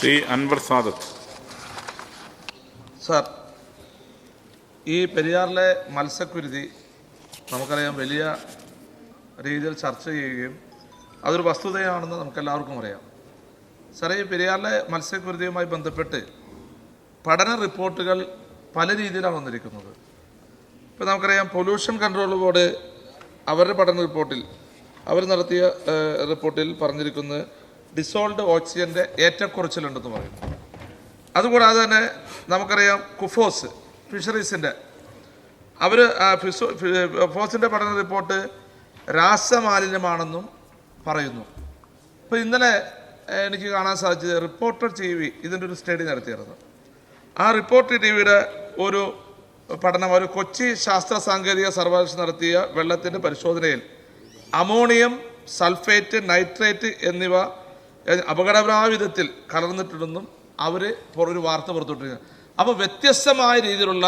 Shri Anwar Sadath. Sir ഈ പെരിയാറിലെ മത്സ്യക്കുരുതി നമുക്കറിയാം വലിയ രീതിയിൽ ചർച്ച ചെയ്യുകയും അതൊരു വസ്തുതയാണെന്ന് നമുക്കെല്ലാവർക്കും അറിയാം. സാറേ ഈ പെരിയാറിലെ മത്സ്യക്കുരുതിയുമായി ബന്ധപ്പെട്ട് പഠന റിപ്പോർട്ടുകൾ പല രീതിയിലാണ് വന്നിരിക്കുന്നത്. ഇപ്പോൾ നമുക്കറിയാം പൊല്യൂഷൻ കൺട്രോൾ ബോർഡ് അവരുടെ പഠന റിപ്പോർട്ടിൽ അവർ നടത്തിയ റിപ്പോർട്ടിൽ പറഞ്ഞിരിക്കുന്നത് ഡിസോൾഡ് ഓക്സിജന്റെ ഏറ്റക്കുറച്ചിലുണ്ടെന്ന് പറയുന്നു അതുകൂടാതെ തന്നെ നമുക്കറിയാം കുഫോസ് ഫിഷറീസിന്റെ അവർ ഫോസിന്റെ പഠന റിപ്പോർട്ട് രാസമാലിന്യമാണെന്നും പറയുന്നു. അപ്പോൾ ഇന്നലെ എനിക്ക് കാണാൻ സാധിച്ചത് റിപ്പോർട്ടർ ടി വി ഇതിന്റെ ഒരു സ്റ്റഡി നടത്തിയിരുന്നു. ആ റിപ്പോർട്ടർ ടി വിയുടെ ഒരു പഠനം ഒരു കൊച്ചി ശാസ്ത്ര സാങ്കേതിക സർവകലാശാല നടത്തിയ വെള്ളത്തിന്റെ പരിശോധനയിൽ അമോണിയം സൾഫേറ്റ് നൈട്രേറ്റ് എന്നിവ ഏഹ്, അപകടകരമായ വിധത്തിൽ കലർന്നിട്ടുണ്ടെന്നും അവർ ഒരു വാർത്ത പുറത്തുവിട്ടിരുന്നത് അപ്പോൾ വ്യത്യസ്തമായ രീതിയിലുള്ള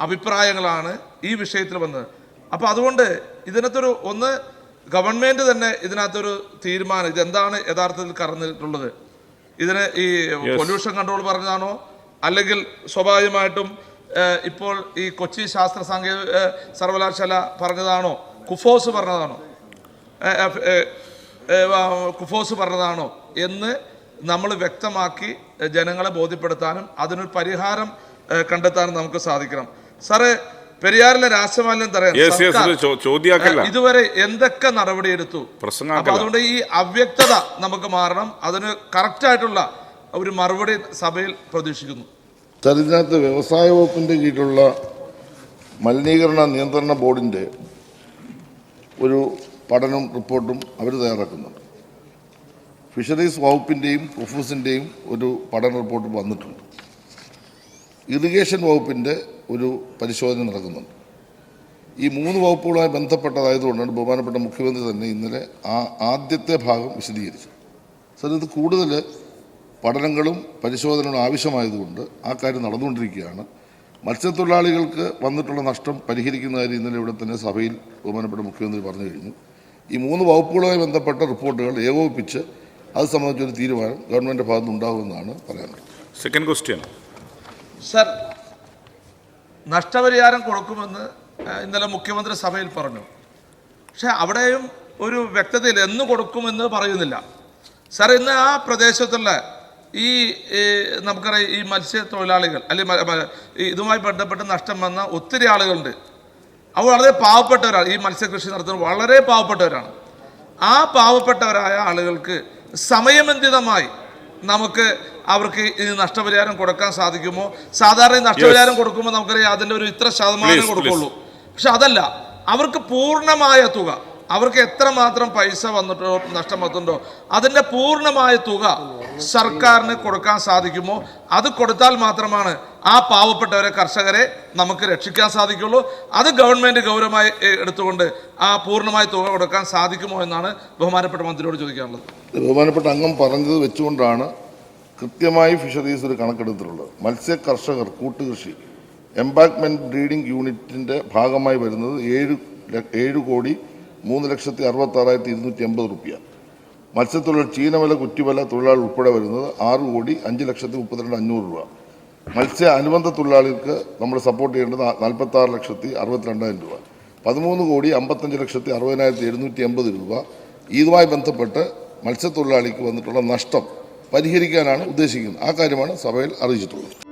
അഭിപ്രായങ്ങളാണ് ഈ വിഷയത്തിൽ വന്നത്. അപ്പോൾ അതുകൊണ്ട് ഇതിനകത്തൊരു ഒന്ന് ഗവൺമെന്റ് തന്നെ ഇതിനകത്തൊരു തീരുമാനം ഇതെന്താണ് യഥാർത്ഥത്തിൽ കറന്നിട്ടുള്ളത്? ഇതിന് ഈ പൊല്യൂഷൻ കൺട്രോൾ പറഞ്ഞതാണോ? അല്ലെങ്കിൽ സ്വാഭാവികമായിട്ടും ഇപ്പോൾ ഈ കൊച്ചി ശാസ്ത്ര സാങ്കേതിക സർവകലാശാല പറഞ്ഞതാണോ? കുഫോസ് പറഞ്ഞതാണോ? കുഫോസ് പറഞ്ഞതാണോ എന്ന് നമ്മൾ വ്യക്തമാക്കി ജനങ്ങളെ ബോധ്യപ്പെടുത്താനും അതിനൊരു പരിഹാരം കണ്ടെത്താനും നമുക്ക് സാധിക്കണം. സാറേ പെരിയാറിലെ രാസമാലിന്യം തടയാൻ ഏഹ്, ഇതുവരെ എന്തൊക്കെ നടപടിയെടുത്തു? അതുകൊണ്ട് ഈ അവ്യക്തത നമുക്ക് മാറണം. അതിന് കറക്റ്റ് ആയിട്ടുള്ള ഒരു മറുപടി സഭയിൽ പ്രതീക്ഷിക്കുന്നു. സാർ ഇതിനകത്ത് വ്യവസായ വകുപ്പിന്റെ കീഴിലുള്ള മലിനീകരണ നിയന്ത്രണ ബോർഡിന്റെ ഒരു പഠനവും റിപ്പോർട്ടും അവർ തയ്യാറാക്കുന്നുണ്ട്. ഫിഷറീസ് വകുപ്പിന്റെയും കുഫൂസിന്റെയും ഒരു പഠന റിപ്പോർട്ട് വന്നിട്ടുണ്ട്. ഇറിഗേഷൻ വകുപ്പിന്റെ ഒരു പരിശോധന നടക്കുന്നുണ്ട്. ഈ മൂന്ന് വകുപ്പുകളുമായി ബന്ധപ്പെട്ടതായതുകൊണ്ടാണ് ബഹുമാനപ്പെട്ട മുഖ്യമന്ത്രി തന്നെ ഇന്നലെ ആ ആദ്യത്തെ ഭാഗം വിശദീകരിച്ചു സാർ ഇത് കൂടുതൽ പഠനങ്ങളും പരിശോധനകളും ആവശ്യമായതുകൊണ്ട് ആ കാര്യം നടന്നുകൊണ്ടിരിക്കുകയാണ്. മത്സ്യത്തൊഴിലാളികൾക്ക് വന്നിട്ടുള്ള നഷ്ടം പരിഹരിക്കുന്ന കാര്യം ഇന്നലെ ഇവിടെ തന്നെ സഭയിൽ ബഹുമാനപ്പെട്ട മുഖ്യമന്ത്രി പറഞ്ഞു കഴിഞ്ഞു. ഈ മൂന്ന് വകുപ്പുകളുമായി ബന്ധപ്പെട്ട റിപ്പോർട്ടുകൾ ഏകോപിപ്പിച്ച് അത് സംബന്ധിച്ചൊരു തീരുമാനം ഗവൺമെന്റ് ഭാഗത്ത് ഉണ്ടാകുമെന്നാണ് പറയാനുള്ളത്. സെക്കൻഡ് ക്വസ്റ്റ്യൻ സർ നഷ്ടപരിഹാരം കൊടുക്കുമെന്ന് ഇന്നലെ മുഖ്യമന്ത്രി സഭയിൽ പറഞ്ഞു. പക്ഷേ അവിടെയും ഒരു വ്യക്തതയിൽ എന്ന് കൊടുക്കുമെന്ന് പറയുന്നില്ല. സർ ഇന്ന് ആ പ്രദേശത്തുള്ള ഈ ഈ നമുക്കറിയാം ഈ മത്സ്യത്തൊഴിലാളികൾ അല്ലെങ്കിൽ ഇതുമായി ബന്ധപ്പെട്ട് നഷ്ടം വന്ന ഒത്തിരി ആളുകളുണ്ട്. അവർ വളരെ പാവപ്പെട്ടവരാണ്. ഈ മത്സ്യകൃഷി നടത്തുന്നത് വളരെ പാവപ്പെട്ടവരാണ്. ആ പാവപ്പെട്ടവരായ ആളുകൾക്ക് സമയബന്ധിതമായി നമുക്ക് അവർക്ക് ഈ നഷ്ടപരിഹാരം കൊടുക്കാൻ സാധിക്കുമോ? സാധാരണ ഈ നഷ്ടപരിഹാരം കൊടുക്കുമ്പോൾ നമുക്കറിയാം അതിന്റെ ഒരു ഇത്ര ശതമാനം കൊടുക്കുള്ളൂ. പക്ഷെ അതല്ല അവർക്ക് പൂർണമായ തുക. അവർക്ക് എത്രമാത്രം പൈസ വന്നിട്ടോ നഷ്ടം വന്നിട്ടുണ്ടോ അതിന്റെ പൂർണമായ തുക സർക്കാരിന് കൊടുക്കാൻ സാധിക്കുമോ? അത് കൊടുത്താൽ മാത്രമാണ് ആ പാവപ്പെട്ടവരെ കർഷകരെ നമുക്ക് രക്ഷിക്കാൻ സാധിക്കുള്ളൂ. അത് ഗവൺമെന്റ് ഗൗരവമായി എടുത്തുകൊണ്ട് ആ പൂർണമായ തുക കൊടുക്കാൻ സാധിക്കുമോ എന്നാണ് ബഹുമാനപ്പെട്ട മന്ത്രിയോട് ചോദിക്കാനുള്ളത്. ബഹുമാനപ്പെട്ട അംഗം പറഞ്ഞത് വെച്ചുകൊണ്ടാണ് കൃത്യമായി ഫിഷറീസ് ഒരു കണക്കെടുത്തിട്ടുള്ളത്. മത്സ്യ കർഷകർ കൂട്ടുകൃഷി എംബാക്ക്മെന്റ് ബ്രീഡിംഗ് യൂണിറ്റിന്റെ ഭാഗമായി വരുന്നത് ഏഴ് ഏഴ് കോടി മൂന്ന് ലക്ഷത്തി അറുപത്തി ആറായിരത്തി ഇരുന്നൂറ്റി എൺപത് റുപ്യ. മത്സ്യത്തൊഴിലാളി ചീനവല കുറ്റിവല തൊഴിലാളി ഉൾപ്പെടെ വരുന്നത് ആറ് കോടി അഞ്ച് ലക്ഷത്തി മുപ്പത്തിരണ്ട് അഞ്ഞൂറ് രൂപ. മത്സ്യ അനുബന്ധ തൊഴിലാളികൾക്ക് നമ്മൾ സപ്പോർട്ട് ചെയ്യേണ്ടത് നാൽപ്പത്തി ആറ് ലക്ഷത്തി അറുപത്തിരണ്ടായിരം രൂപ. പതിമൂന്ന് കോടി അമ്പത്തഞ്ച് ലക്ഷത്തി അറുപതിനായിരത്തി എഴുന്നൂറ്റി എൺപത് രൂപ. ഇതുമായി ബന്ധപ്പെട്ട് മത്സ്യത്തൊഴിലാളിക്ക് വന്നിട്ടുള്ള നഷ്ടം പരിഹരിക്കാനാണ് ഉദ്ദേശിക്കുന്നത്. ആ കാര്യമാണ് സഭയിൽ അറിയിച്ചിട്ടുള്ളത്.